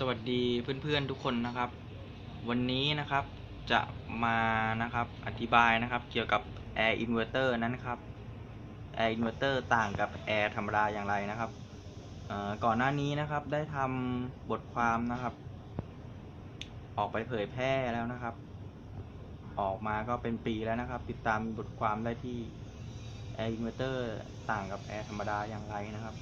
สวัสดีเพื่อนๆทุกคนนะครับ วันนี้นะครับจะมานะครับอธิบายนะครับเกี่ยวกับ Air Inverter นั้นครับ Air Inverter ต่างกับ Air ธรรมดาอย่างไรนะครับก่อนหน้านี้นะครับได้ทำบทความนะครับ ออกไปเผยแพร่แล้วนะครับ ออกมาก็เป็นปีแล้วนะครับ ติดตามบทความได้ที่ Air Inverter ต่างกับ Air ธรรมดาอย่างไรนะครับ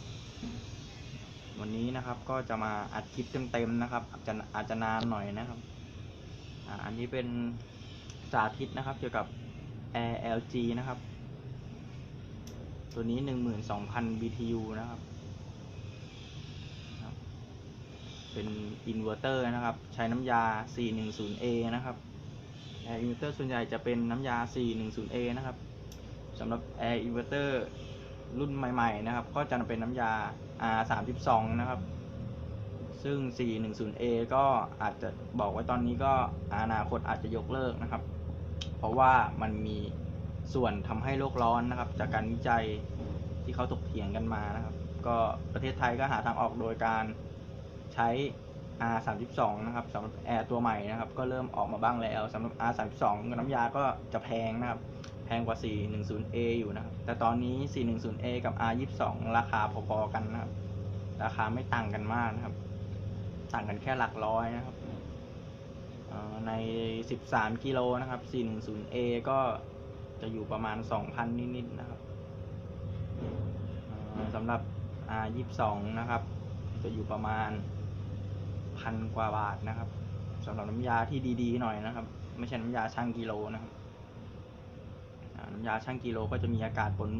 วันนี้นะครับก็จะมาอัดคลิปเต็มๆนะครับ อาจจะอาจจะนานหน่อยนะครับอ่าอันนี้เป็นสาธิตนะครับเกี่ยวกับ Air LG นะครับ ตัวนี้ 12,000 BTU นะครับครับเป็นอินเวอร์เตอร์นะครับ ใช้น้ำยา 410A นะครับ Air Inverter ส่วนใหญ่จะเป็นน้ำยา 410A นะครับสำหรับ Air Inverter รุ่นใหม่ๆนะครับ ก็จะเป็นน้ำยา R32 นะครับ ซึ่ง 410A ก็อาจจะบอกไว้ตอนนี้ก็อนาคตอาจจะยกเลิกนะครับ เพราะว่ามันมีส่วนทำให้โลกร้อนนะครับ จากการวิจัยที่เขาถกเถียงกันมานะครับ ก็ประเทศไทยก็หาทางออกโดยการใช้ R32 นะครับสำหรับแอร์ตัวใหม่นะครับ ก็เริ่มออกมาบ้างแล้วสำหรับ R32 น้ำยาก็จะแพงนะครับ งกว่า 410A อยู่นะครับ แต่ตอนนี้ 410A กับ R22 ราคาพอๆกันนะครับ ราคาไม่ต่างกันมากนะครับ ต่างกันแค่หลักร้อยนะครับ ใน 13 กิโลนะครับ 410A ก็จะอยู่ประมาณ 2,000 นิดๆนะครับสำหรับ R22 นะครับ จะอยู่ประมาณพันกว่าบาทนะครับสำหรับน้ำยาที่ดีๆหน่อยนะครับ ไม่ใช่น้ำยาช่างกิโลนะครับ น้ำยาช่างกิโลก็จะมีอากาศปน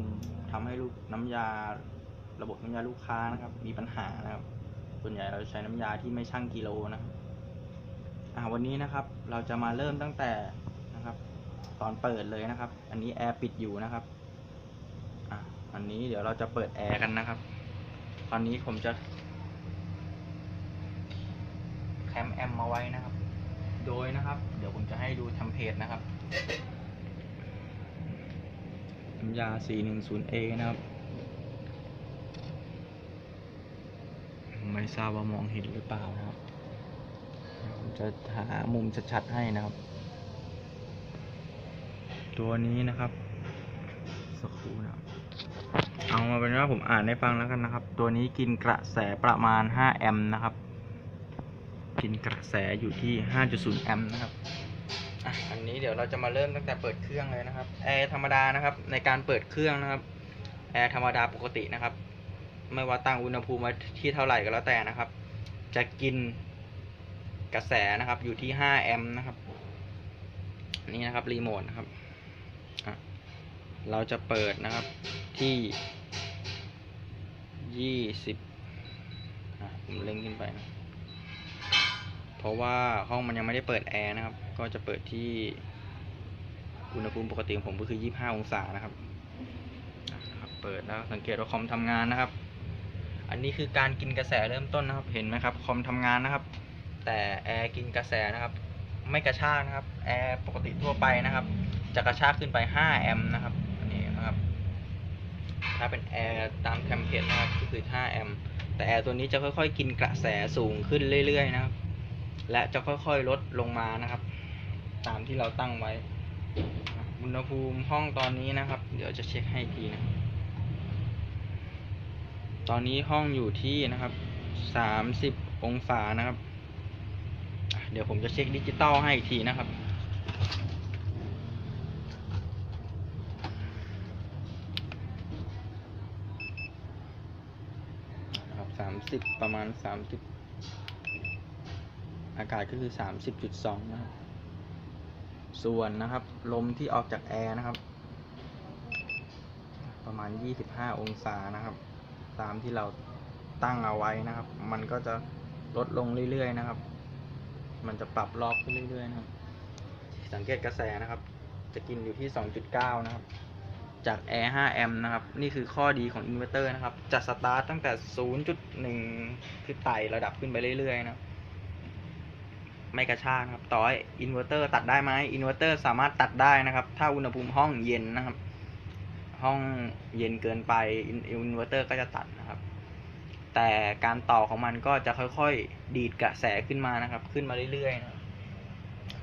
ทำให้ลูกน้ำยาระบบน้ำยาลูกค้านะครับ มีปัญหานะครับ ส่วนใหญ่เราใช้น้ำยาที่ไม่ช่างกิโลนะครับวันนี้นะครับเราจะมาเริ่มตั้งแต่นะครับ ตอนเปิดเลยนะครับ อันนี้แอร์ปิดอยู่นะครับอะอันนี้เดี๋ยวเราจะเปิดแอร์กันนะครับ ตอนนี้ผมจะแคมแอมมาไว้นะครับ โดยนะครับ เดี๋ยวผมจะให้ดูทมเพลตนะครับ น้ำยา 410A นะครับ ไม่ทราบว่ามองเห็นหรือเปล่านะครับผมจะหามุมชัดๆให้นะครับ ตัวนี้นะครับสักครู่นะครับเอามาเป็นว่าผมอ่านให้ฟังแล้วกันนะครับ ตัวนี้กินกระแสประมาณ 5 แอมป์นะครับ กินกระแสอยู่ที่ 5.0 แอมป์นะครับ อันนี้เดี๋ยวเราจะมาเริ่มตั้งแต่เปิดเครื่องเลยนะครับแอร์ธรรมดานะครับ ในการเปิดเครื่องนะครับแอร์ธรรมดาปกตินะครับ ไม่ว่าตั้งอุณหภูมิไว้ที่เท่าไหร่ก็แล้วแต่นะครับ จะกินกระแสนะครับ อยู่ที่ 5 แอมป์นะครับนี่นะครับรีโมทนะครับเราจะเปิดนะครับที่ 20ผมเล็งขึ้นไปนะเพราะว่าห้องมันยังไม่ได้เปิดแอร์นะครับ ก็จะเปิดที่อุณหภูมิปกติของผมก็คือ 25 องศานะครับอะนะครับเปิดแล้วสังเกตว่าคอมทำงานนะครับ อันนี้คือการกินกระแสเริ่มต้นนะครับ เห็นไหมครับ คอมทำงานนะครับ แต่แอร์กินกระแสนะครับ ไม่กระชากนะครับ แอร์ปกติทั่วไปนะครับ จะกระชากขึ้นไป 5 แอมป์นะครับ อันนี้นะครับ ถ้าเป็นแอร์ตามเทมเพลตนะครับ ก็คือ 5 แอมป์แต่แอร์ตัวนี้จะค่อยๆ กินกระแสสูงขึ้นเรื่อยๆนะครับ และจะค่อยๆ ลดลงมานะครับ ตามที่เราตั้งไว้ อุณหภูมิห้องตอนนี้นะครับ เดี๋ยวจะเช็คให้อีกทีนะ ตอนนี้ห้องอยู่ที่นะครับสามสิบองศานะครับ เดี๋ยวผมจะเช็คดิจิตอลให้อีกทีนะครับสามสิบประมาณสามสิบอากาศก็คือ30.2นะครับ ส่วนนะครับ ลมที่ออกจากแอร์นะครับ ประมาณ 25 องศานะครับ ตามที่เราตั้งเอาไว้นะครับ มันก็จะลดลงเรื่อยๆนะครับ มันจะปรับรอบขึ้นเรื่อยๆนะครับ สังเกตกระแสนะครับ จะกินอยู่ที่ 2.9 นะครับ จากแอร์5แอมป์นะครับ นี่คือข้อดีของอินเวอร์เตอร์นะครับ จะสตาร์ตตั้งแต่ 0.1 คือไต่ระดับขึ้นไปเรื่อยๆนะครับ ไม่กระชากครับต่อให้อินเวอร์เตอร์ตัดได้ไหมอินเวอร์เตอร์สามารถตัดได้นะครับ ถ้าอุณหภูมิห้องเย็นนะครับ ห้องเย็นเกินไปอินเวอร์เตอร์ก็จะตัดนะครับ แต่การต่อของมันก็จะค่อยๆ ดีดกระแสขึ้นมานะครับ ขึ้นมาเรื่อยๆนะ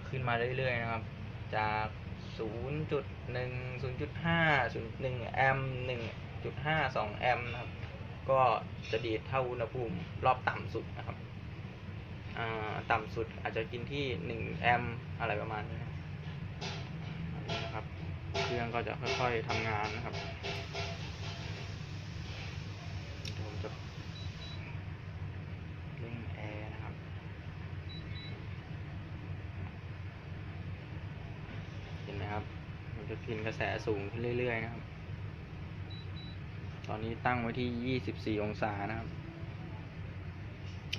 ขึ้นมาเรื่อยๆนะครับ จาก0.1 0.5 0.1แอมป์1.5 2แอมป์นะครับ ก็จะดีดเท่าอุณหภูมิรอบต่ำสุดนะครับ ต่ำสุดอาจจะกินที่ 1 แอมอะไรประมาณนี้นะครับ เครื่องก็จะค่อยๆทำงานนะครับผมจะเร่งแอร์นะครับเห็นไหมครับมันจะกินกระแสสูงขึ้นเรื่อยๆนะครับ ตอนนี้ตั้งไว้ที่ 24 องศานะครับ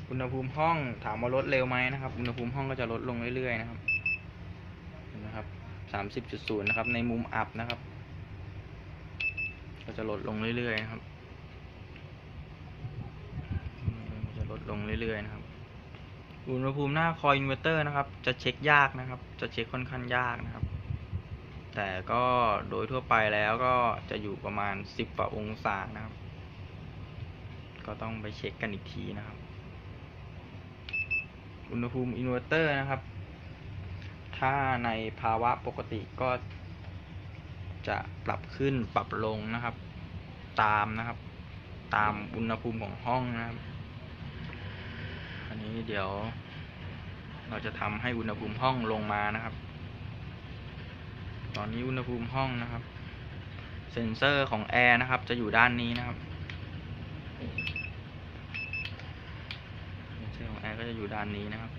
อุณหภูมิห้องถามว่าลดเร็วไหมนะครับ อุณหภูมิห้องก็จะลดลงเรื่อยๆนะครับเห็นไหมครับ30.0นย์นะครับ ในมุมอับนะครับ ก็จะลดลงเรื่อยๆนะครับจะลดลงเรื่อยๆนะครับ อุณหภูมิหน้าคอยอินเวอร์เตอร์นะครับ จะเช็คยากนะครับ จะเช็คค่อนข้างยากนะครับ แต่ก็โดยทั่วไปแล้วก็จะอยู่ประมาณ 10กว่าองศานะครับ ก็ต้องไปเช็คกันอีกทีนะครับ อุณหภูมิอินเวอร์เตอร์นะครับ ถ้าในภาวะปกติก็จะปรับขึ้นปรับลงนะครับ ตามนะครับ ตามอุณหภูมิของห้องนะครับ อันนี้เดี๋ยว เราจะทำให้อุณหภูมิห้องลงมานะครับ ตอนนี้อุณหภูมิห้องนะครับ เซ็นเซอร์ของแอร์นะครับ จะอยู่ด้านนี้นะครับ เซ็นเซอร์ของแอร์ ก็จะอยู่ด้านนี้นะครับ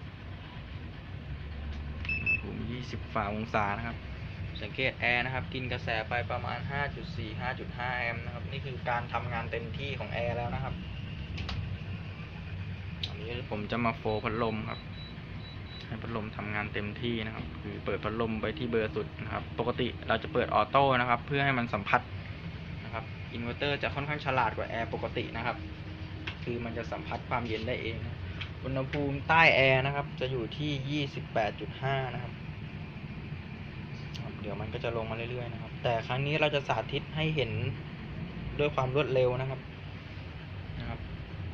อุณหภูมิ20ฝ่าองศานะครับ สังเกตแอร์นะครับ กินกระแสไปประมาณ 5.4 5.5 แอมป์นะครับ นี่คือการทำงานเต็มที่ของแอร์แล้วนะครับอันนี้ผมจะมาโฟร์พัดลมครับให้พัดลมทำงานเต็มที่นะครับ คือเปิดพัดลมไปที่เบอร์สุดนะครับ ปกติเราจะเปิดออโต้นะครับ เพื่อให้มันสัมผัสนะครับอินเวอร์เตอร์จะค่อนข้างฉลาดกว่าแอร์ปกตินะครับ คือมันจะสัมผัสความเย็นได้เองนะ อุณหภูมิใต้แอร์นะครับ จะอยู่ที่ 28.5 นะครับ เดี๋ยวมันก็จะลงมาเรื่อยๆนะครับ แต่ครั้งนี้เราจะสาธิตให้เห็นด้วยความรวดเร็วนะครับ นะครับ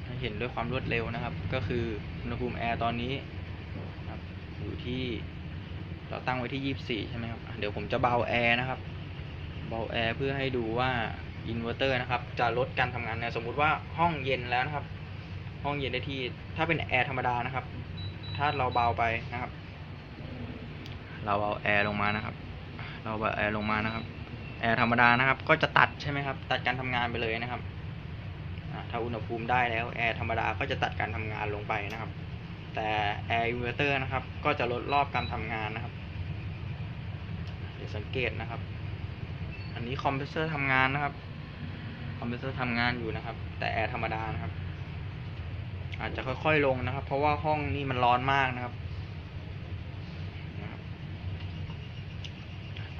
ให้เห็นด้วยความรวดเร็วนะครับ ก็คืออุณหภูมิแอร์ตอนนี้นะครับอยู่ที่เราตั้งไว้ที่ 24 ใช่ไหมครับ เดี๋ยวผมจะเบาแอร์นะครับ เบาแอร์เพื่อให้ดูว่าอินเวอร์เตอร์นะครับ จะลดการทำงานนี่ยสมมุติว่าห้องเย็นแล้วนะครับ ห้องเย็นได้ที่ ถ้าเป็นแอร์ธรรมดานะครับ ถ้าเราเบาไปนะครับ เราเอาแอร์ลงมานะครับ เราเบาแอร์ลงมานะครับ แอร์ธรรมดานะครับ ก็จะตัดใช่ไหมครับ ตัดการทำงานไปเลยนะครับถ้าอุณหภูมิได้แล้วแอร์ธรรมดาก็จะตัดการทำงานลงไปนะครับ แต่แอร์อินเวอร์เตอร์นะครับ ก็จะลดรอบการทำงานนะครับเดี๋ยวสังเกตนะครับ อันนี้คอมเพรสเซอร์ทำงานนะครับ คอมเพรสเซอร์ทำงานอยู่นะครับ แต่แอร์ธรรมดานะครับ อาจจะค่อยๆลงนะครับ เพราะว่าห้องนี่มันร้อนมากนะครับ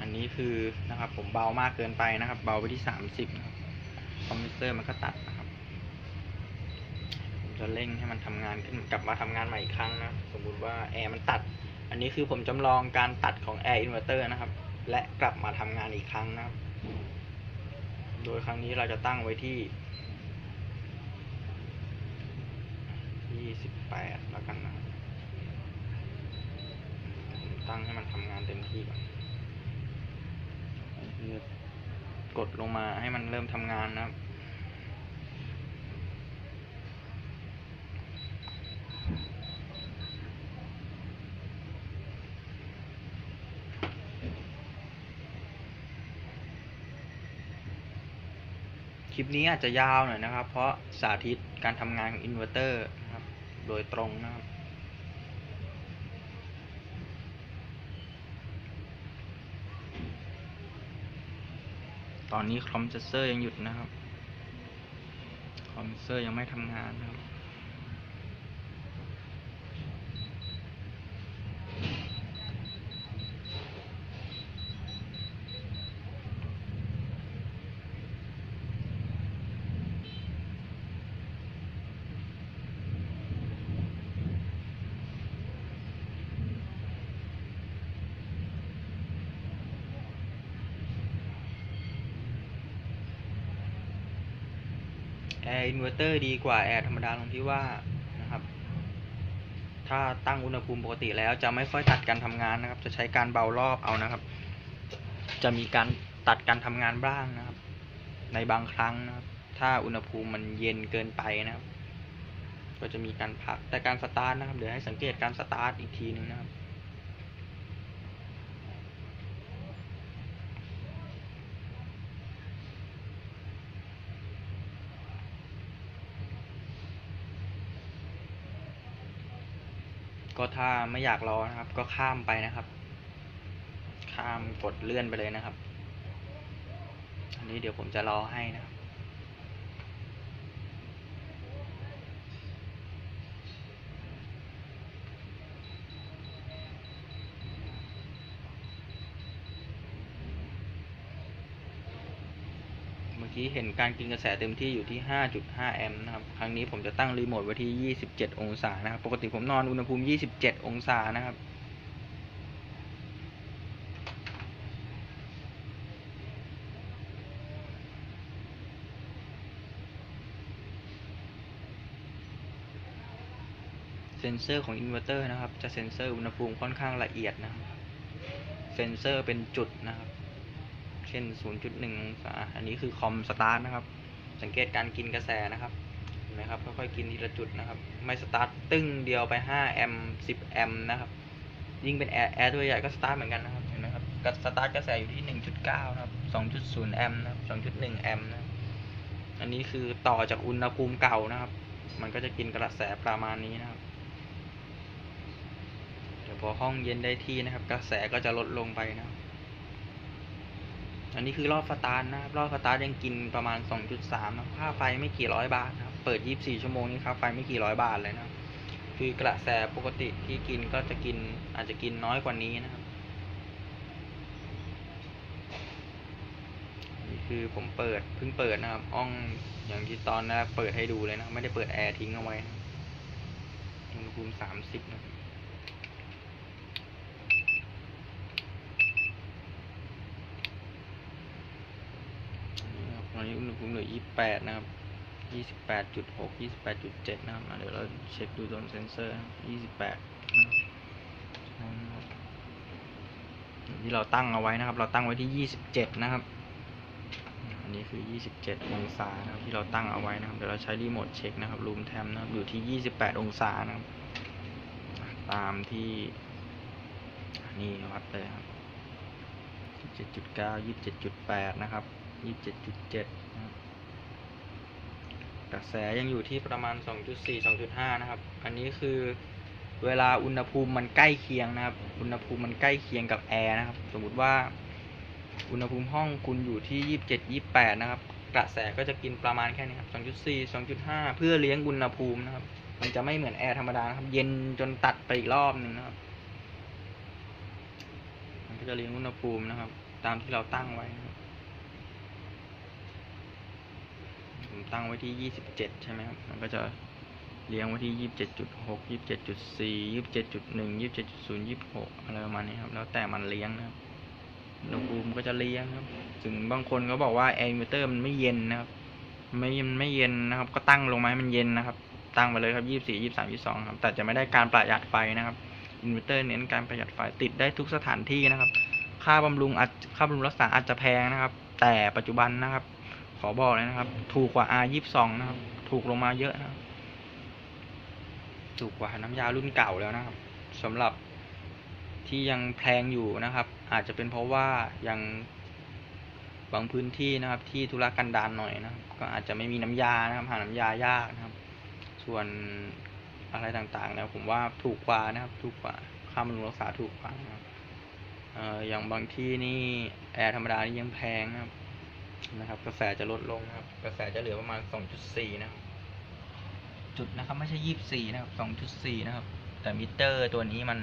อันนี้คือนะครับ ผมเบามากเกินไปนะครับ เบาไปที่สามสิบนะครับคอมเพรสเซอร์มันก็ตัดนะครับ ผมจะเร่งให้มันทำงานขึ้นกลับมาทำงานใหม่อีกครั้งนะสมมุติว่าแอร์มันตัด อันนี้คือผมจำลองการตัดของแอร์อินเวอร์เตอร์นะครับ และกลับมาทำงานอีกครั้งนะครับ โดยครั้งนี้เราจะตั้งไว้ที่ 28แล้วกันนะครับตั้งให้มันทำงานเต็มที่ก่อนคือกดลงมาให้มันเริ่มทำงานนะครับคลิปนี้อาจจะยาวหน่อยนะครับ เพราะสาธิตการทำงานของอินเวอร์เตอร์นะครับ โดยตรงนะครับ ตอนนี้คอมเพรสเซอร์ยังหยุดนะครับ คอมเซอร์ยังไม่ทำงานนะครับ แอ Air Inverter ดีกว่า Air ธรรมดาตรงที่ว่านะครับ ถ้าตั้งอุณหภูมิปกติแล้วจะไม่ค่อยตัดการทำงานนะครับ จะใช้การเบารอบเอานะครับ จะมีการตัดการทำงานบ้างนะครับ ในบางครั้งนะครับ ถ้าอุณหภูมิมันเย็นเกินไปนะครับ ก็จะมีการพักแต่การสตาร์ทนะครับเดี๋ยวให้สังเกตการสตาร์ทอีกทีหนึงนะครับ ก็ถ้าไม่อยากรอนะครับ ก็ข้ามไปนะครับ ข้ามกดเลื่อนไปเลยนะครับ อันนี้เดี๋ยวผมจะรอให้นะครับ เมื่อกี้เห็นการกินกระแสเต็มที่อยู่ที่ 5.5 แอมป์นะครับ ครั้งนี้ผมจะตั้งรีโมทไว้ที่ 27 องศานะครับ ปกติผมนอนอุณหภูมิ 27 องศานะครับ เซนเซอร์ของอินเวอร์เตอร์นะครับ จะเซนเซอร์อุณหภูมิค่อนข้างละเอียดนะครับ เซนเซอร์เป็นจุดนะครับ เช่น 0.1องศาอันนี้คือคอมสตาร์ทนะครับ สังเกตการกินกระแสนะครับเห็นไหมครับค่อยๆกินทีละจุดนะครับ ไม่สตาร์ทตึ้งเดียวไป5แอมป์10แอมป์นะครับ ยิ่งเป็นแอร์แอร์ตัวใหญ่ก็สตาร์ทเหมือนกันนะครับเห็นไหมครับก็สตาร์ทกระแสอยู่ที่ 1.9 นะครับ 2.0 แอมป์นะครับ2.1 แอมป์นะครับอันนี้คือต่อจากอุณหภูมิเก่านะครับ มันก็จะกินกระแสประมาณนี้นะครับเดี๋ยวพอห้องเย็นได้ที่นะครับ กระแสก็จะลดลงไปนะครับ อันนี้คือรอบสตาร์ทนะครับรอบสตาร์ทยังกินประมาณ 2.3นะค่าไฟไม่กี่ร้อยบาทนะครับเปิด 24 ชั่วโมงนี้ค่าไฟไม่กี่ร้อยบาทเลยนะคือกระแสปกติที่กินก็จะกินอาจจะกินน้อยกว่านี้นะครับนี่คือผมเปิดเพิ่งเปิดนะครับอ่องอย่างที่ตอนแรกเปิดให้ดูเลยนะ ไม่ได้เปิดแอร์ทิ้งเอาไว้อุณหภูมิ 30 นะครับ นี่ครับตอนนี้อุณหภูมิเหลือ 28 นะครับ 28.6 28.7 นะครับเดี๋ยวเราเช็คดูตรงเซนเซอร์นะครับ28นะครับที่เราตั้งเอาไว้นะครับ เราตั้งไว้ที่ 27 นะครับ อันนี้คือ 27 องศานะครับที่เราตั้งเอาไว้นะครับ เดี๋ยวเราใช้รีโมทเช็คนะครับรูมแทมนะครับอยู่ที่ 28 องศานะครับ ตามที่นนี่วัดเลยครับ27.9 27.8 นะครับ 27.7นะครับกระแสยังอยู่ที่ประมาณ 2.4 2.5 นะครับ อันนี้คือเวลาอุณหภูมิมันใกล้เคียงนะครับ อุณหภูมิมันใกล้เคียงกับแอร์นะครับ สมมุติว่าอุณหภูมิห้องคุณอยู่ที่ 27 28 นะครับ กระแสก็จะกินประมาณแค่นี้ครับ 2.4 2.5 เพื่อเลี้ยงอุณหภูมินะครับ มันจะไม่เหมือนแอร์ธรรมดานะครับ เย็นจนตัดไปอีกรอบหนึ่งนะครับ มันก็จะเลี้ยงอุณหภูมินะครับ ตามที่เราตั้งไว้นะครับ ผม ตั้งไว้ที่ 27 ใช่ไหมครับ มันก็จะเลี้ยงไว้ที่ 27.6 27.4 27.1 27.0 26 อะไรประมาณนี้ครับ แล้วแต่มันเลี้ยงนะครับอุณหภูมิก็จะเลี้ยงครับ ถึงบางคนก็บอกว่าแอร์อินเวอร์เตอร์มันไม่เย็นนะครับ ไม่มันไม่เย็นนะครับ ก็ตั้งลงมาให้มันเย็นนะครับ ตั้งไปเลยครับ 24 23 22 ครับ แต่จะไม่ได้การประหยัดไฟนะครับ อินเวอร์เตอร์เน้นการประหยัดไฟติดได้ทุกสถานที่นะครับ ค่าบำรุงอาจค่าบำรุงรักษาอาจจะแพงนะครับ แต่ปัจจุบันนะครับ ขอบอกเลยนะครับ ถูกกว่า R ยี่สองนะครับ ถูกลงมาเยอะนะครับ ถูกกว่าน้ำยารุ่นเก่าแล้วนะครับสำหรับที่ยังแพงอยู่นะครับ อาจจะเป็นเพราะว่ายังบางพื้นที่นะครับที่ธุรกันดารหน่อยนะครับ ก็อาจจะไม่มีน้ำยานะครับ หาน้ำยายากนะครับ ส่วนอะไรต่างๆ เนี่ยผมว่าถูกกว่านะครับ ถูกกว่าค่าบำรุงรักษาถูกกว่านะครับอออย่างบางที่นี่แอร์ธรรมดานี่ยังแพงนะครับ นะครับ กระแสจะลดลงนะครับ กระแสจะเหลือประมาณ 2.4 นะครับจุดนะครับ ไม่ใช่ 24 นะครับ 2.4 นะครับ แต่มิเตอร์ตัวนี้มัน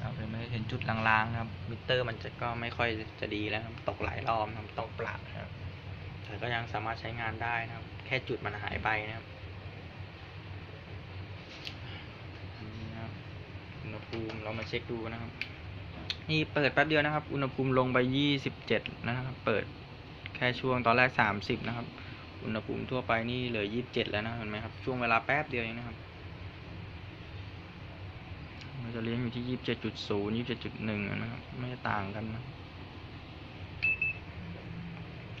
เอาเป็นไม่เห็นจุดลางๆนะครับ มิเตอร์มันจะก็ไม่ค่อยจะดีแล้วตกหลายรอบนะครับตกปลักนะครับแต่ก็ยังสามารถใช้งานได้นะครับ แค่จุดมันหายไปนะครับนี่นะครับอุณหภูมิเรามาเช็คดูนะครับ นี่เปิดแป๊บเดียวนะครับ อุณหภูมิลงไป 27 นะครับ เปิด แค่ช่วงตอนแรก 30 นะครับ อุณหภูมิทั่วไปนี่เหลือยี่สิบเจ็ดแล้วนะเห็นไหมครับ ช่วงเวลาแป๊บเดียวเองนะครับเราจะเลี้ยงอยู่ที่ยี่สิบเจ็ดจุดศูนย์ยี่สิบเจ็ดจุดหนึ่งนะครับ ไม่ต่างกันนะ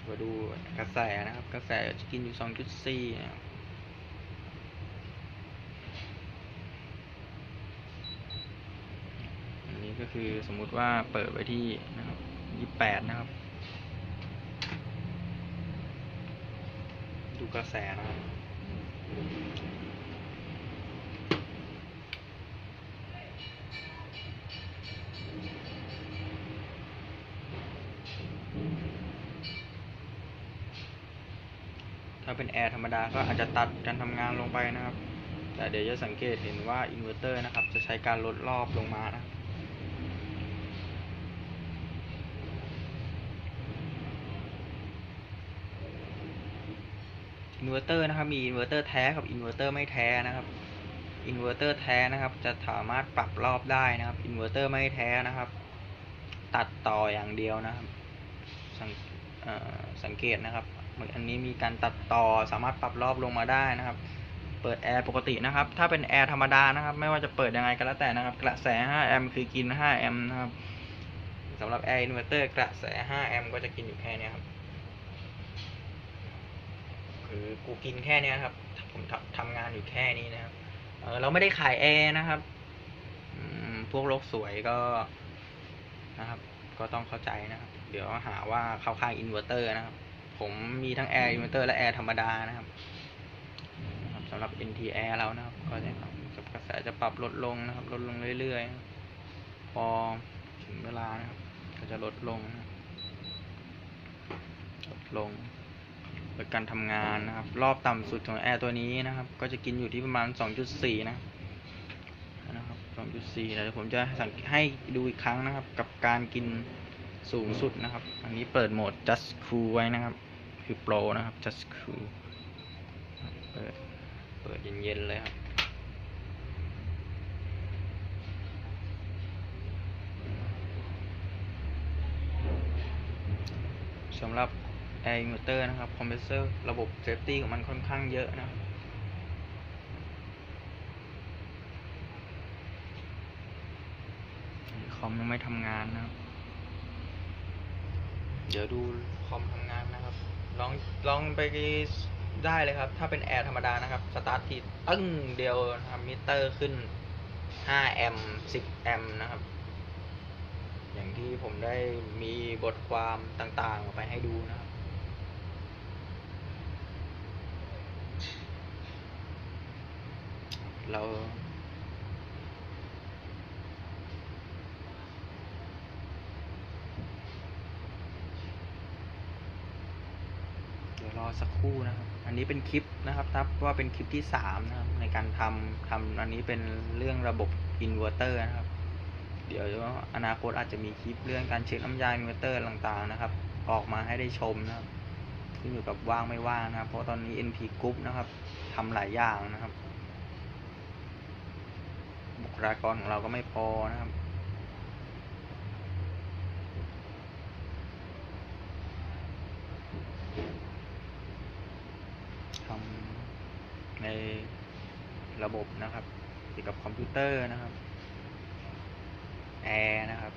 มาดูกระแสนะครับ กระแสจะกินอยู่สองจุดสี่นะครับอันนี้ก็คือสมมุติว่าเปิดไว้ที่นะครับยี่แปดนะครับ ดูกระแสนะครับถ้าเป็นแอร์ธรรมดาก็อาจจะตัดการทำงานลงไปนะครับ แต่เดี๋ยวจะสังเกตเห็นว่าอินเวอร์เตอร์นะครับ จะใช้การลดรอบลงมานะครับ อิ นเวอร์เตอร์นะครับ มีอินเวอร์เตอร์แท้กับอินเวอร์เตอร์ไม่แท้นะครับอินเวอร์เตอร์แท้นะครับ จะสามารถปรับรอบได้นะครับอินเวอร์เตอร์ไม่แท้นะครับ ตัดต่ออย่างเดียวนะครับสังเอ่อสังเกตนะครับ อันนี้มีการตัดต่อสามารถปรับรอบลงมาได้นะครับ เปิดแอร์ปกตินะครับ ถ้าเป็นแอร์ธรรมดานะครับ ไม่ว่าจะเปิดยังไงก็แล้วแต่นะครับ กระแส 5 แอมป์คือกิน 5 แอมป์นะครับสำหรับแอร์อินเวอร์เตอร์กระแส 5 แอมป์ก็จะกินอยู่แค่นี้ครับ คือกูกินแค่เนี้ยครับ ผมทำทำงานอยู่แค่นี้นะครับเออเราไม่ได้ขายแอร์นะครับอืมพวกโลกสวยก็นะครับ ก็ต้องเข้าใจนะครับ เดี๋ยวหาว่าเข้าข้างอินเวอร์เตอร์นะครับ ผมมีทั้งแอร์อินเวอร์เตอร์และแอร์ธรรมดานะครับนะครับสำหรับ NT Air เรานะครับ ก็จะครับกระแสจะปรับลดลงนะครับ ลดลงเรื่อยๆ พอถึงเวลานะครับ ก็จะลดลงนะครับลดลง โดยการทำงานนะครับ รอบต่ำสุดของแอร์ตัวนี้นะครับ ก็จะกินอยู่ที่ประมาณ 2.4 นะนะครับ 2.4เดี๋ยวผมจะสังให้ดูอีกครั้งนะครับ กับการกินสูงสุดนะครับ อันนี้เปิดโหมด just cool ไว้นะครับ คือ pro นะครับ just cool เปิดเปิดเย็นๆเลยครับสำหรับ Air Inverter นะครับ Compressor ระบบ Safety ของมันค่อนข้างเยอะนะครับคอมยังไม่ทำงานนะครับ เดี๋ยวดูคอมทำงานนะครับ ลองลองไปได้เลยครับ ถ้าเป็นแอร์ธรรมดานะครับ สตาร์ททีตึ้งเดียวนะครับมิเตอร์ขึ้น 5 แอมป์10 แอมป์นะครับ อย่างที่ผมได้มีบทความต่างๆ ไปให้ดูนะครับ เรา เดี๋ยวรอสักครู่นะครับ อันนี้เป็นคลิปนะครับทับว่าเป็นคลิปที่สามนะครับ ในการทำทำอันนี้เป็นเรื่องระบบอินเวอร์เตอร์นะครับ เดี๋ยวอนาคตอาจจะมีคลิปเรื่องการเช็คน้ำยาอินเวอร์เตอร์ต่างๆนะครับ ออกมาให้ได้ชมนะครับขึ้นอยู่กับว่างไม่ว่างนะครับ เพราะตอนนี้ NP Group นะครับทำหลายอย่างนะครับ บุคลากรของเราก็ไม่พอนะครับ ทำในระบบนะครับเกี่ยวกับคอมพิวเตอร์นะครับ แอร์นะครับ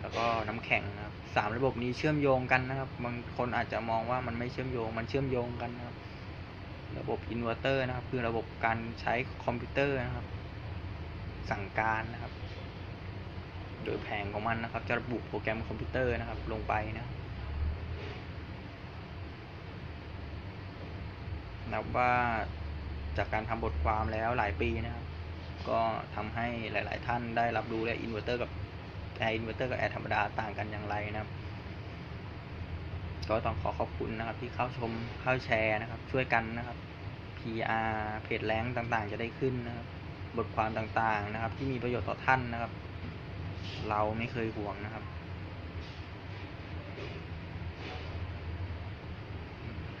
แล้วก็น้ำแข็งนะครับสามระบบนี้เชื่อมโยงกันนะครับ บางคนอาจจะมองว่ามันไม่เชื่อมโยง มันเชื่อมโยงกันนะครับ ระบบอินเวอร์เตอร์นะครับ คือระบบการใช้คอมพิวเตอร์นะครับ สั่งการนะครับ โดยแผงของมันนะครับ จะระบุโปรแกรมคอมพิวเตอร์นะครับ ลงไปนะครับนับว่าจากการทำบทความแล้วหลายปีนะครับ ก็ทำให้หลาย ๆ ท่านได้รับรู้และอินเวอร์เตอร์กับแอร์อินเวอร์เตอร์กับแอร์ธรรมดาต่างกันอย่างไรนะครับ ก็ต้องขอขอบคุณนะครับ ที่เข้าชมเข้าแชร์นะครับ ช่วยกันนะครับ PR เพจแรงต่าง ๆ จะได้ขึ้นนะครับ บทความต่างๆนะครับ ที่มีประโยชน์ต่อท่านนะครับ เราไม่เคยห่วงนะครับ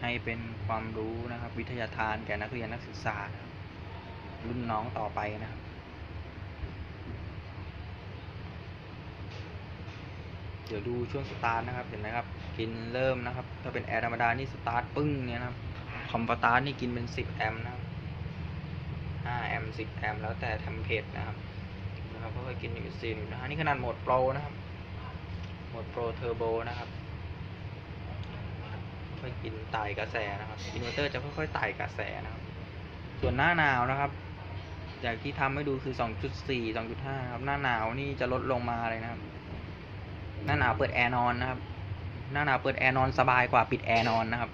ให้เป็นความรู้นะครับ วิทยาทานแก่นักเรียนนักศึกษานะครับรุ่นน้องต่อไปนะครับเดี๋ยวดูช่วงสตาร์ทนะครับ เห็นไหมครับ กินเริ่มนะครับ ถ้าเป็นแอร์ธรรมดานี่สตาร์ทปึ้งเนี่ยนะครับ คอมสตาร์ทนี่กินเป็นสิบแอมป์นะครับ ห้าแอมป์สิบแอมป์แล้วแต่ทำเพจนะครับนะครับก็กินอยู่สี่นะฮะนี่ขนาดโหมดโปรนะครับ โหมดโปรเทอร์โบนะครับค่อยกินไต่กระแสนะครับอินเวอร์เตอร์จะค่อยๆไต่กระแสนะครับ ส่วนหน้าหนาวนะครับจากที่ทำให้ดูคือ 2.4 2.5 ครับ หน้าหนาวนี่จะลดลงมาเลยนะครับ หน้าหนาวเปิดแอร์นอนนะครับ หน้าหนาวเปิดแอร์นอนสบายกว่าปิดแอร์นอนนะครับ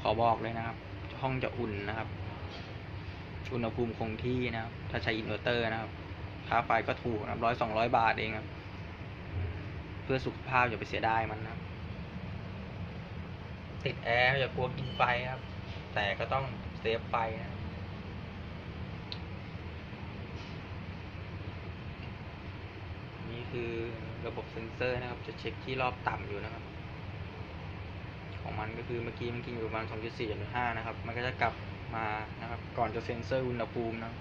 ขอบอกเลยนะครับ ห้องจะอุ่นนะครับ อุณหภูมิคงที่นะครับ ถ้าใช้อินเวอร์เตอร์นะครับ ค่าไฟก็ถูกนะครับร้อยสองร้อยบาทเองครับ เพื่อสุขภาพอย่าไปเสียดายมันนะติดแอร์อย่ากลัวกินไฟครับ แต่ก็ต้องเซฟไฟนะครับนี่คือระบบเซ็นเซอร์นะครับ จะเช็คที่รอบต่ำอยู่นะครับ ของมันก็คือเมื่อกี้มันกินอยู่ประมาณ2.4 2.5นะครับ มันก็จะกลับ มานะครับ ก่อนจะเซ็นเซอร์อุณหภูมินะ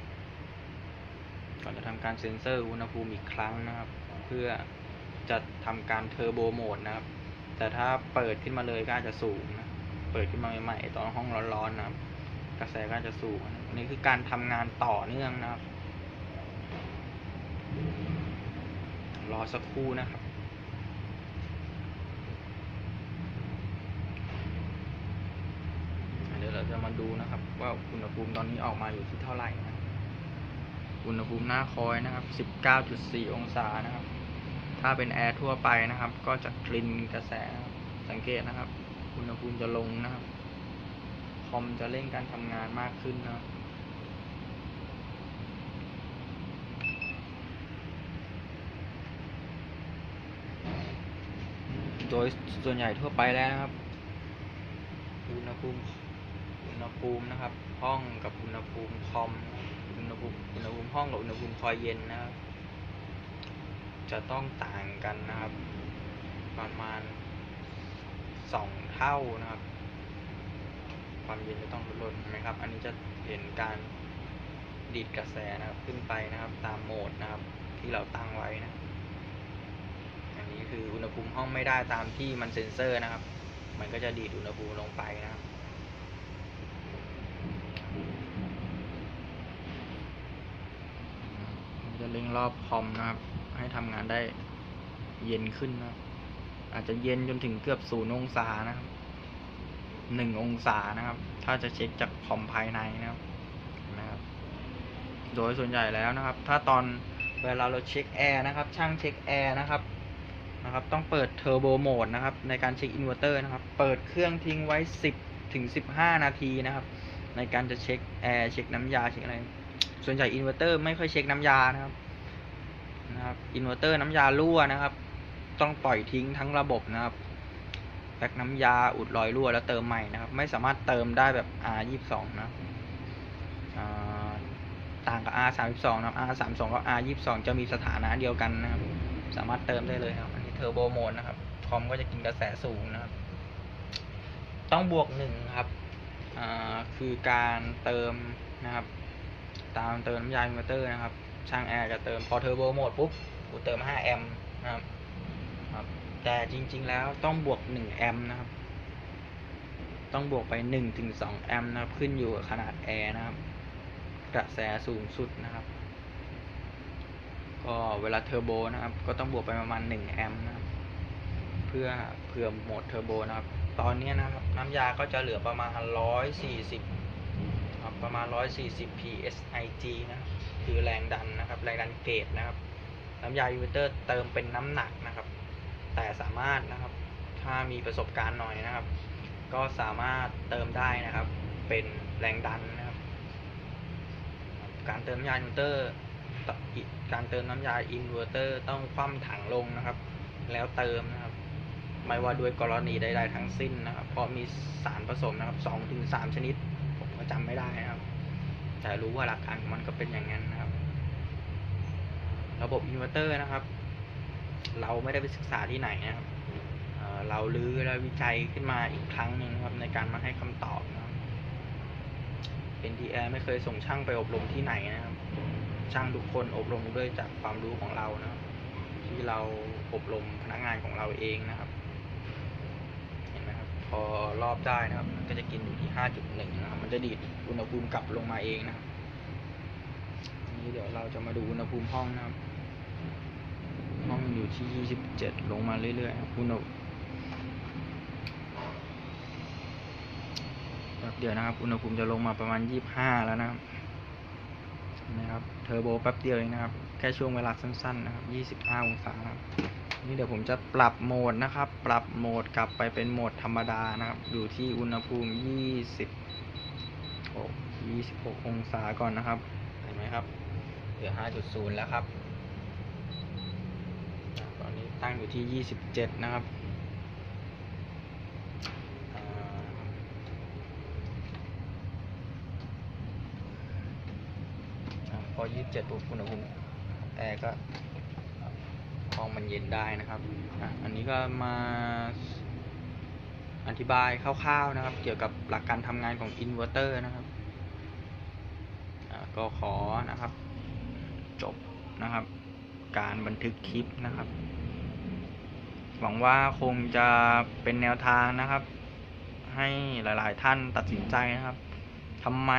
ก่อนจะทำการเซ็นเซอร์อุณหภูมิอีกครั้งนะครับ เพื่อจะทำการเทอร์โบโหมดนะครับ แต่ถ้าเปิดขึ้นมาเลยก็อาจจะสูงนะเปิดขึ้นมาใหม่ๆตอนห้องร้อนๆนะครับ กระแสก็จะสูงนะอันนี้คือการทำงานต่อเนื่องนะครับ รอสักครู่นะครับ เดี๋ยวเรา จะมาดูนะครับ ว่าอุณหภูมิตอนนี้ออกมาอยู่ที่เท่าไหร่นะอุณหภูมิหน้าคอยนะครับ 19.4 องศานะครับ ถ้าเป็นแอร์ทั่วไปนะครับ ก็จะกลิ่นกระแสสังเกตนะครับ อุณหภูมิจะลงนะครับ คอมจะเร่งการทำงานมากขึ้นนะครับโดยส่วนใหญ่ทั่วไปแล้วนะครับ อุณหภูมิ อุณหภูมินะครับ ห้องกับอุณหภูมิคอมอุณหภูมิอุณหภูมิห้องกับอุณหภูมิคอยเย็นนะครับ จะต้องต่างกันนะครับ ประมาณสองเท่านะครับ ความเย็นจะต้องลดลงไหมครับ อันนี้จะเห็นการดีดกระแสนะครับขึ้นไปนะครับ ตามโหมดนะครับ ที่เราตั้งไว้นะอันนี้คืออุณหภูมิห้องไม่ได้ตามที่มันเซ็นเซอร์นะครับ มันก็จะดีดอุณหภูมิลงไปนะครับ มันจะ เร่งรอบคอมนะครับ ให้ทำงานได้เย็นขึ้นนะครับ อาจจะเย็นจนถึงเกือบศูนย์องศานะครับหนึ่งองศานะครับ ถ้าจะเช็คจากคอมภายในนะครับนะครับ โดยส่วนใหญ่แล้วนะครับ ถ้าตอนเวลาเราเช็คแอร์นะครับ ช่างเช็คแอร์นะครับนะครับ ต้องเปิดเทอร์โบโหมดนะครับ ในการเช็คอินเวอร์เตอร์นะครับ เปิดเครื่องทิ้งไว้ 10ถึง15 นาทีนะครับ ในการจะเช็คแอร์เช็คน้ำยาเช็คอะไร ส่วนใหญ่อินเวอร์เตอร์ไม่ค่อยเช็คน้ำยานะครับ นะครับอินเวอร์เตอร์น้ำยารั่วนะครับ ต้องปล่อยทิ้งทั้งระบบนะครับแพ็กน้ำยาอุดรอยรั่วแล้วเติมใหม่นะครับ ไม่สามารถเติมได้แบบ R22 นะต่างกับ R32 นะครับ R32 กับ R22 จะมีสถานะเดียวกันนะครับ สามารถเติมได้เลยครับ อันนี้เทอร์โบโหมดนะครับ คอมก็จะกินกระแสสูงนะครับ ต้องบวกหนึ่งครับคือการเติมนะครับ ตามเติมน้ำยาอินเวอร์เตอร์นะครับ ช่างแอร์จะเติมพอเทอร์โบโหมดปุ๊บกูเติม 5 แอมป์นะครับครับ แต่จริง ๆ แล้วต้องบวก 1 แอมป์นะครับ ต้องบวกไป1ถึง2แอมป์นะครับ ขึ้นอยู่กับขนาดแอร์นะครับ กระแสสูงสุดนะครับ ก็เวลาเทอร์โบนะครับ ก็ต้องบวกไปประมาณ 1 แอมป์นะครับ เพื่อเผื่อโหมดเทอร์โบนะครับ ตอนนี้นะครับ น้ำยาก็จะเหลือประมาณ 140ครับประมาณ 140 psig นะครับ คือแรงดันนะครับ แรงดันเกจนะครับ น้ำยาอินเวอร์เตอร์เติมเป็นน้ำหนักนะครับ แต่สามารถนะครับ ถ้ามีประสบการณ์หน่อยนะครับ ก็สามารถเติมได้นะครับ เป็นแรงดันนะครับ การเติมน้ำยาอินเวอร์เตอร์การเติมน้ำยาอินเวอร์เตอร์ต้องคว่ำถังลงนะครับ แล้วเติมนะครับ ไม่ว่าด้วยกรณีใดๆทั้งสิ้นนะครับ เพราะมีสารผสมนะครับสองถึงสามชนิด ผมก็จำไม่ได้นะครับ แต่รู้ว่าหลักการของมันก็เป็นอย่างนั้นนะครับ ระบบอินเวอร์เตอร์นะครับ เราไม่ได้ไปศึกษาที่ไหนนะครับเราลื้อและวิจัยขึ้นมาอีกครั้งหนึ่งครับในการมาให้คำตอบนะครับ NTR ไม่เคยส่งช่างไปอบรมที่ไหนนะครับ ช่างทุกคนอบรมด้วยจากความรู้ของเรานะครับที่เราอบรมพนักงานของเราเองนะครับ เห็นไหมครับ ค พ อรอบได้นะครับ ก็จะกินอยู่ที่ 5.1 นะครับ มันจะดีดอุณหภูมิกลับลงมาเองนะครับนี้เดี๋ยวเราจะมาดูอุณหภูมิห้องนะครับ ห้องอยู่ที่ 27 ลงมาเรื่อยๆครับอุณหแป๊บเดียวนะครับ อุณหภูมิจะลงมาประมาณ 25 แล้วนะครับนะครับ เทอร์โบแป๊บเดียวเองนะครับ แค่ช่วงเวลาสั้นๆ นะครับ 25 องศาครับ นี่เดี๋ยวผมจะปรับโหมดนะครับ ปรับโหมดกลับไปเป็นโหมดธรรมดานะครับ อยู่ที่อุณหภูมิ 20 26 องศาก่อนนะครับ เห็นไหมครับ เหลือ 5.0 แล้วครับ ตอนนี้ตั้งอยู่ที่ 27 นะครับพอ 27ปุ๊บอุณหภูมิแอร์ก็ ห้องมันเย็นได้นะครับอะอันนี้ก็มาอธิบายคร่าวๆนะครับ เกี่ยวกับหลักการทำงานของอินเวอร์เตอร์นะครับก็ขอนะครับ จบนะครับ การบันทึกคลิปนะครับ หวังว่าคงจะเป็นแนวทางนะครับ ให้หลายๆท่านตัดสินใจนะครับทำไม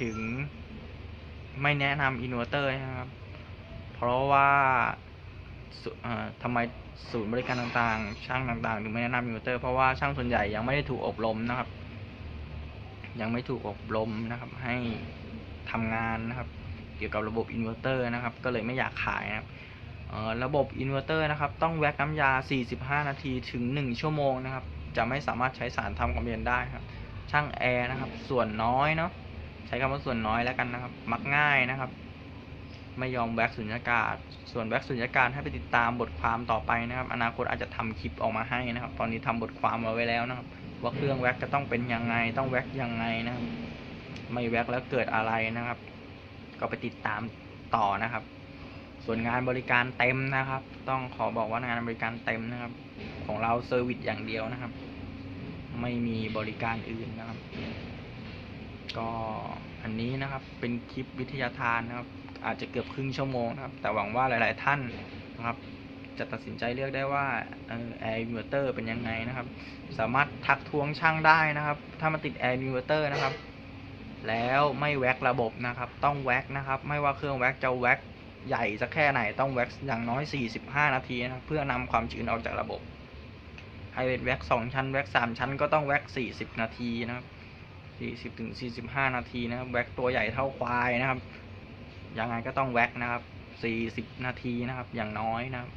ถึงไม่แนะนำอินเวอร์เตอร์นะครับ เพราะว่า ทำไมศูนย์บริการต่างๆ ช่างต่างๆ ถึงไม่แนะนำอินเวอร์เตอร์เพราะว่าช่างส่วนใหญ่ยังไม่ได้ถูกอบรมนะครับ ยังไม่ถูกอบรมนะครับ ให้ทำงานนะครับ เกี่ยวกับระบบอินเวอร์เตอร์นะครับ ก็เลยไม่อยากขายนะครับระบบอินเวอร์เตอร์นะครับ ต้องแว็กน้ำยา 45 นาทีถึง 1 ชั่วโมงนะครับ จะไม่สามารถใช้สารทำความเย็นได้ครับ ช่างแอร์นะครับ ส่วนน้อยเนาะ ใช้คำว่าส่วนน้อยแล้วกันนะครับ มักง่ายนะครับ ไม่ยอมแว็กสุญญากาศ ส่วนแว็กสุญญากาศให้ไปติดตามบทความต่อไปนะครับ อนาคตอาจจะทำคลิปออกมาให้นะครับ ตอนนี้ทำบทความมาไว้แล้วนะครับ ว่าเครื่องแว็กจะต้องเป็นยังไง ต้องแว็กยังไงนะครับ ไม่แว็กแล้วเกิดอะไรนะครับ ก็ไปติดตามต่อนะครับ ส่วนงานบริการเต็มนะครับ ต้องขอบอกว่างานบริการเต็มนะครับ ของเราเซอร์วิสอย่างเดียวนะครับ ไม่มีบริการอื่นนะครับ ก็อันนี้นะครับเป็นคลิปวิทยาทานนะครับ อาจจะเกือบครึ่งชั่วโมงนะครับ แต่หวังว่าหลาย ๆ ท่านนะครับจะตัดสินใจเลือกได้ว่าเออแอร์อินเวเตอร์เป็นยังไงนะครับ สามารถทักท้วงช่างได้นะครับ ถ้ามันติดแอร์อินเวเตอร์นะครับ แล้วไม่แว็กระบบนะครับ ต้องแว็กนะครับ ไม่ว่าเครื่องแว็กจะแว็กใหญ่สักแค่ไหนต้องแว็กอย่างน้อย 45 นาทีนะเพื่อนำความชื้นออกจากระบบไฮเวทแว็กสองชั้นแว็กสามชั้นก็ต้องแว็ก 40 นาทีนะครับ 40ถึง45 นาทีนะครับแว็กตัวใหญ่เท่าควายนะครับ ยังไงก็ต้องแว็กนะครับ40นาทีนะครับอย่างน้อยนะครับ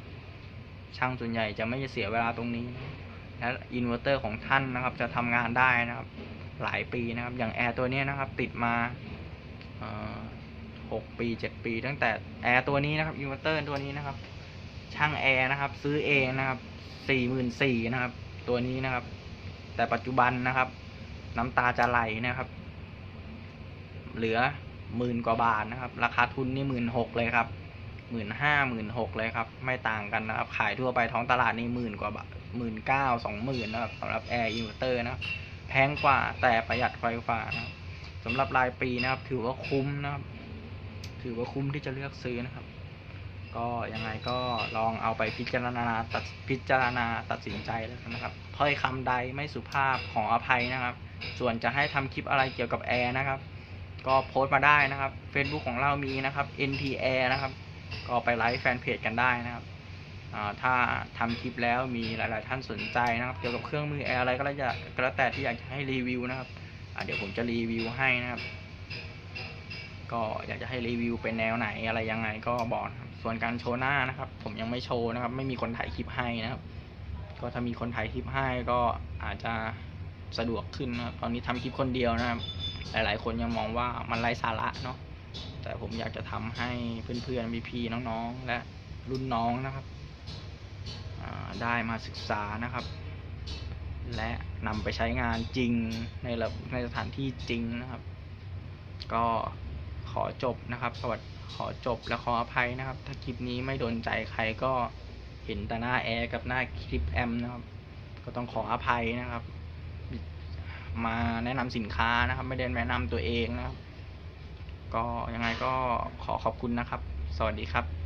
ช่างส่วนใหญ่จะไม่เสียเวลาตรงนี้นะและอินเวอร์เตอร์ของท่านนะครับ จะทำงานได้นะครับ หลายปีนะครับ อย่างแอร์ตัวนี้นะครับ ติดมาหกปีเจ็ดปี ตั้งแต่แอร์ตัวนี้นะครับอินเวอร์เตอร์ตัวนี้นะครับ ช่างแอร์นะครับ ซื้อเองนะครับสี่หมื่นสี่นะครับ ตัวนี้นะครับ แต่ปัจจุบันนะครับ น้ำตาจะไหลนะครับ เหลือ หมื่นกว่าบาทนะครับ ราคาทุนนี่หมื่นหกเลยครับหมื่นห้าหมื่นหกเลยครับ ไม่ต่างกันนะครับ ขายทั่วไปท้องตลาดนี่หมื่นกว่าหมื่นเก้าสองหมื่นนะครับสำหรับแอร์อินเวอร์เตอร์นะครับแพงกว่าแต่ประหยัดไฟฟ้านะครับสำหรับรายปีนะครับ ถือว่าคุ้มนะครับ ถือว่าคุ้มที่จะเลือกซื้อนะครับ ก็ยังไงก็ลองเอาไปพิจารณาตัดพิจารณาตัดสินใจแล้วนะครับถ้อยคำใดไม่สุภาพขออภัยนะครับ ส่วนจะให้ทำคลิปอะไรเกี่ยวกับแอร์นะครับ ก็โพสต์มาได้นะครับ Facebook ของเรามีนะครับ NT Air นะครับ ก็ไปไลค์แฟนเพจกันได้นะครับถ้าทำคลิปแล้วมีหลาย ๆ ท่านสนใจนะครับ เกี่ยวกับเครื่องมือแอร์อะไรก็แล้วจะก็แล้วแต่ที่อยากจะให้รีวิวนะครับเดี๋ยวผมจะรีวิวให้นะครับ ก็อยากจะให้รีวิวเป็นแนวไหนอะไรยังไงก็บอกส่วนการโชว์หน้านะครับ ผมยังไม่โชว์นะครับ ไม่มีคนถ่ายคลิปให้นะครับ ก็ถ้ามีคนถ่ายคลิปให้ก็อาจจะสะดวกขึ้นนะครับ ตอนนี้ทำคลิปคนเดียวนะครับ หลาย ๆ คนยังมองว่ามันไร้สาระเนาะแต่ผมอยากจะทำให้เพื่อนๆพี่ๆน้องๆ และรุ่นน้องนะครับได้มาศึกษานะครับ และนำไปใช้งานจริงในระในสถานที่จริงนะครับ ก็ขอจบนะครับ สวัสดีขอจบและขออภัยนะครับ ถ้าคลิปนี้ไม่โดนใจใครก็เห็นแต่หน้าแอร์กับหน้าคลิปแอมนะครับ ก็ต้องขออภัยนะครับ มาแนะนำสินค้านะครับ ไม่ได้แนะนำตัวเองนะครับ ก็ยังไงก็ขอขอบคุณนะครับ สวัสดีครับ